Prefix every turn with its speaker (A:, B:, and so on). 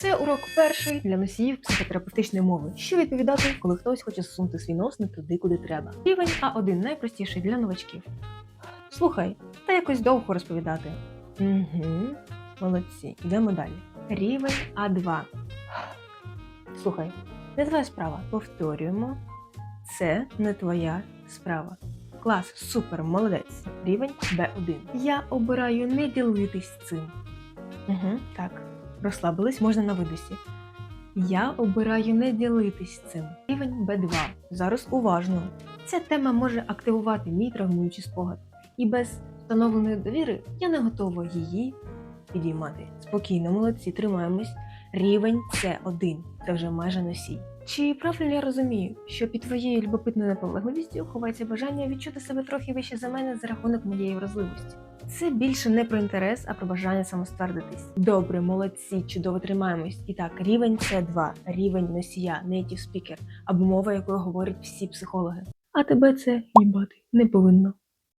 A: Це урок перший для носіїв психотерапевтичної мови. Що відповідати, коли хтось хоче засунути свій нос не туди, куди треба. Рівень А1 найпростіший для новачків. Слухай, та якось довго розповідати. Угу, молодці, йдемо далі. Рівень А2. Слухай, не твоя справа. Повторюємо. Це не твоя справа. Клас, супер, молодець. Рівень Б1. Я обираю не ділитись цим. Угу, так. Розслабились можна на видосі. Я обираю не ділитись цим. Рівень Б2. Зараз уважно. Ця тема може активувати мій травмуючий спогад. І без встановленої довіри я не готова її підіймати. Спокійно, молодці, тримаємось. Рівень С1. Це вже майже носій. Чи правильно я розумію, що під твоєю любопитною наполегливістю ховається бажання відчути себе трохи вище за мене за рахунок моєї вразливості? Це більше не про інтерес, а про бажання самоствердитись. Добре, молодці, чудово тримаємось. І так, рівень С2, рівень носія, native speaker, або мова, якою говорять всі психологи. А тебе це їбати не повинно.